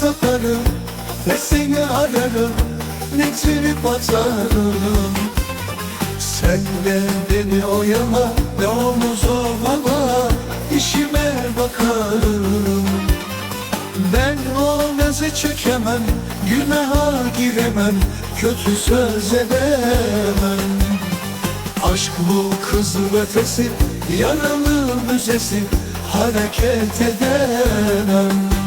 taparım Ne seni ararım Ne trip atarım. Sen de beni oyala Ne omuz ovala işime bakarım. Ben o nazı çekemem Günaha giremem Kötü söz edemem. Aşk bu kız ötesi Yaralı müzesi Hareket edemem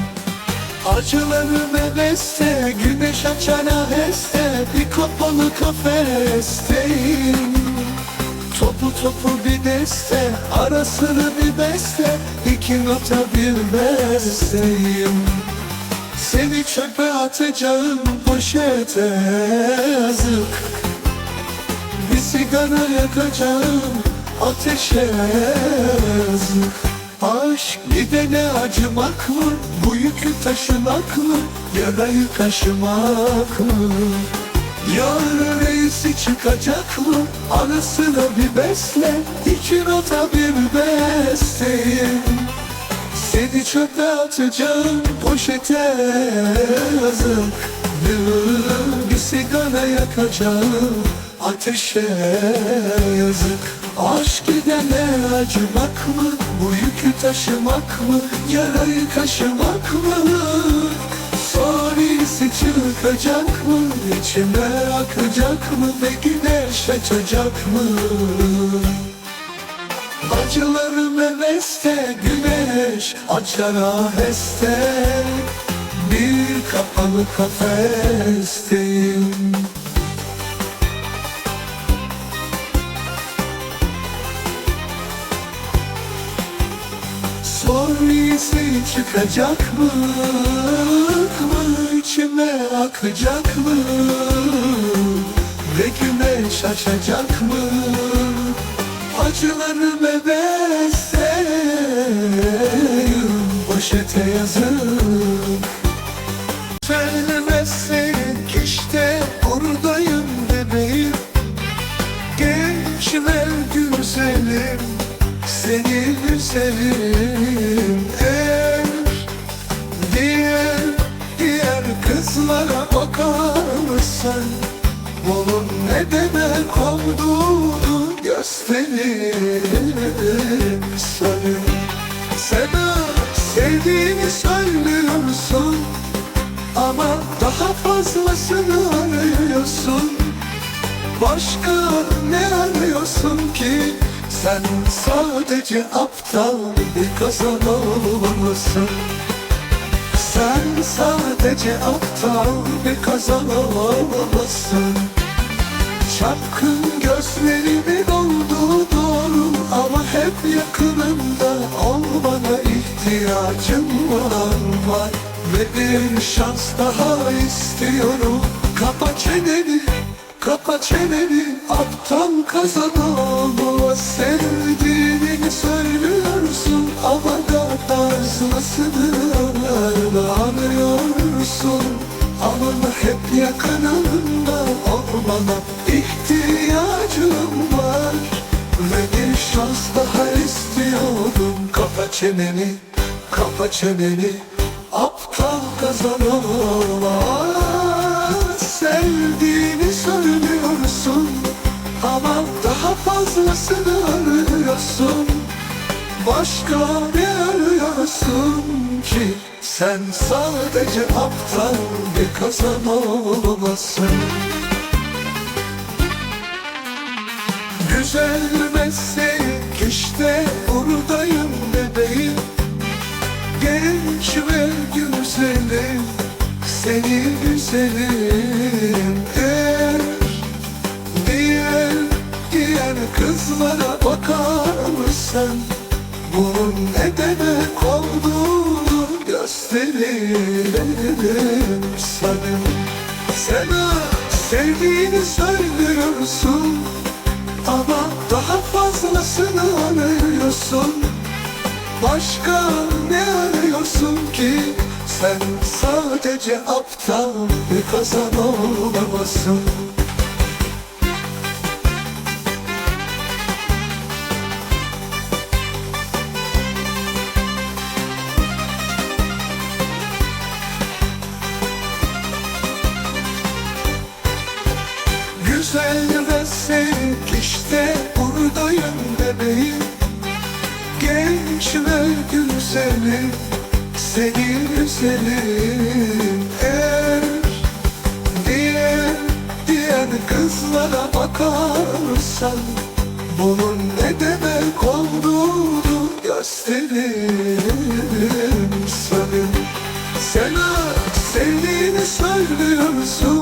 Acılarım beste Güneş açar aheste Bir kapalı kafesteyim. Topu topu bir deste Arasını bir beste iki nota bir besteyim. Seni çöpe atacağım poşete yazık. Bir sigara yakacağım ateşe yazık Aşk gidene acımak mı? Bu yükü taşımak mı? Yarayı kaşımak mı? Yarın reisi çıkacak mı? Anasına bir besle iki nota bir besteyim Seni çöpe atacağım poşete yazık Bir sigara yakacağım ateşe yazık Aşk gidene acımak mı? Bu yükü taşımak mı? Yarayı kaşımak mı? Sonrası çıkacak mı? İçime akacak mı? Ve güneş açacak mı? Acılarım heveste güneş açar aheste Bir kapalı kafesteyim Sonrası çıkacak mı? mı? İçime akacak mı? Ve güneş açacak mı? Acılarım ebesteyim Poşete yazıp Güzelim Eğer diğer diğer kızlara bakarsan bunun ne demek olduğunu gösteririm sana. Sana sevdiğini söylüyorsun Ama daha fazlasını arıyorsun. Başka ne arıyorsun ki Sen sadece aptal bir kazan olmalısın sen sadece aptal bir kazan olmalısın Çapkın gözlerimi doldu doğru Ama hep yakınımda ol bana ihtiyacım var, var. Ve bir şans daha istiyorum. Kapa çeneni, kapa çeneni Aptal kazan olma Sevdiğini söylüyorsun. Ama da fazlasını arıyorsun Ama hep yakınımda olmana ihtiyacım var. Ve bir şans daha istiyorum Kapa çeneni, kapa çeneni Aptal kazanama Sevdiğini fazlasını arıyorsun. Başka ne arıyorsun ki? Sen sadece aptal bir kazan olmasın Güzel meslek işte buradayım bebeğim. Genç ve güzelim Seni güzelim kızlara bakar mısın? Bunun ne demek olduğunu gösteririm sana. Sana sevdiğini söylüyorsun Ama daha fazlasını arıyorsun Başka ne arıyorsun ki? Sen sadece aptal bir kazan olamazsın güzel ve sevk işte buradayım bebeğim. Genç ve güzelim seni üzerim. Eğer diye diyen kızlara bakarsan Bunun ne demek olduğunu gösteririm. Sana Sen sevdiğini söylüyorsun.